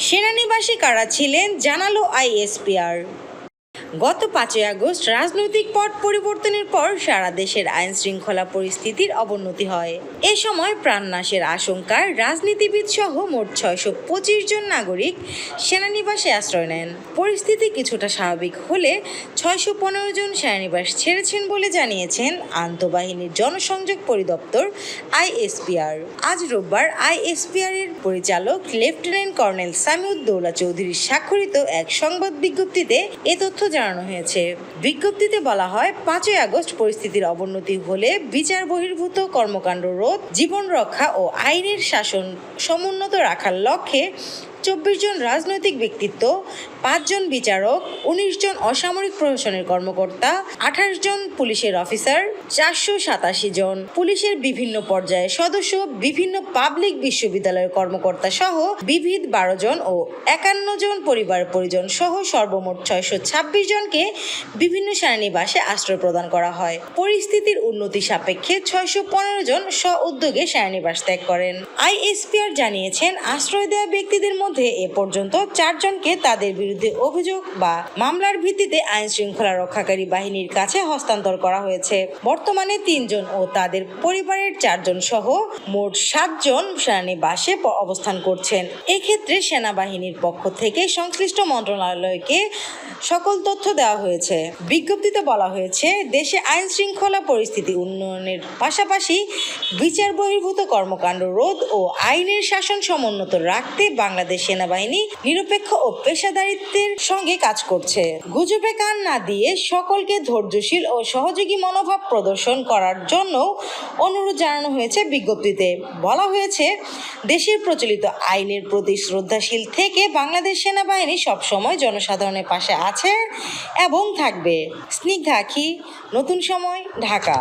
সেনানিবাসী কারা ছিলেন জানালো আইএসপিআর। গত পাঁচই আগস্ট রাজনৈতিক পট পরিবর্তনের পর সারা দেশের আইন শৃঙ্খলা পরিস্থিতির অবনতি হয়। এ সময় প্রাণনাশের আশঙ্কায় রাজনীতিবিদ সহ মোট ছয়শো পঁচিশ জন নাগরিক সেনানিবাসে আশ্রয় নেন। পরিস্থিতি কিছুটা স্বাভাবিক হলে ছয়শো পনেরো জন সেনানিবাস ছেড়েছেন বলে জানিয়েছেন আন্তঃবাহিনীর জনসংযোগ পরিদপ্তর আইএসপিআর। আজ রোববার আইএসপিআর এর পরিচালক লেফটেন্যান্ট কর্নেল সামিউদ্দৌলা চৌধুরী স্বাক্ষরিত এক সংবাদ বিজ্ঞপ্তিতে এ তথ্য জানানো হয়েছে। বিজ্ঞপ্তিতে বলা হয়, পাঁচই আগস্ট পরিস্থিতির অবনতি হলে বিচার বহির্ভূত কর্মকাণ্ড রোধ, জীবন রক্ষা ও আইনের শাসন সমুন্নত রাখার লক্ষ্যে চব্বিশ জন রাজনৈতিক ব্যক্তিত্ব পাঁচজন বিচারক, উনিশ জন অসামরিক প্রশাসনের কর্মকর্তা, আঠাশ জন পুলিশের অফিসার, চারশো সাতাশি জন পুলিশের বিভিন্ন পর্যায়ে সদস্য, বিভিন্ন পাবলিক বিশ্ববিদ্যালয়ের কর্মকর্তা সহ বিবিধ বারো জন ও একান্ন জন পরিবার পরিজন সহ সর্বমোট ছয়শো ছাব্বিশ জনকে বিভিন্ন সেনানিবাসে আশ্রয় প্রদান করা হয়। পরিস্থিতির উন্নতি সাপেক্ষে ছয়শো পনেরো জন স্ব উদ্যোগে সেনানিবাস ত্যাগ করেন। আইএসপিআর জানিয়েছেন, আশ্রয় দেওয়া ব্যক্তিদের মধ্যে এ পর্যন্ত চারজনকে তাদের বিরুদ্ধে অভিযোগ বা মামলার ভিত্তিতে আইন শৃঙ্খলা রক্ষাকারী বাহিনীর কাছে হস্তান্তর করা হয়েছে। বর্তমানে তিনজন ও তাদের পরিবারের চারজন সহ মোট সাতজন সেনানিবাসে অবস্থান করছেন। এক্ষেত্রে সেনাবাহিনীর পক্ষ থেকে সংশ্লিষ্ট মন্ত্রণালয়কে সকল তথ্য দেওয়া হয়েছে। বিজ্ঞপ্তিতে বলা হয়েছে, দেশে আইন শৃঙ্খলা পরিস্থিতি উন্নয়নের পাশাপাশি বিচার বহির্ভূত কর্মকাণ্ড রোধ ও আইনের শাসন সমুন্নত রাখতে বাংলাদেশ সেনাবাহিনী নিরপেক্ষ ও পেশাদারিত্বের সঙ্গে কাজ করছে। গুজবে কান না দিয়ে সকলকে ধৈর্যশীল ও সহযোগী মনোভাব প্রদর্শন করার জন্য অনুরোধ জানানো হয়েছে বিজ্ঞপ্তিতে। বলা হয়েছে, দেশের প্রচলিত আইনের প্রতি শ্রদ্ধাশীল থেকে বাংলাদেশ সেনাবাহিনী সবসময় জনসাধারণের পাশে আছে এবং থাকবে। স্নিগ্ধা আখি, নতুন সময়, ঢাকা।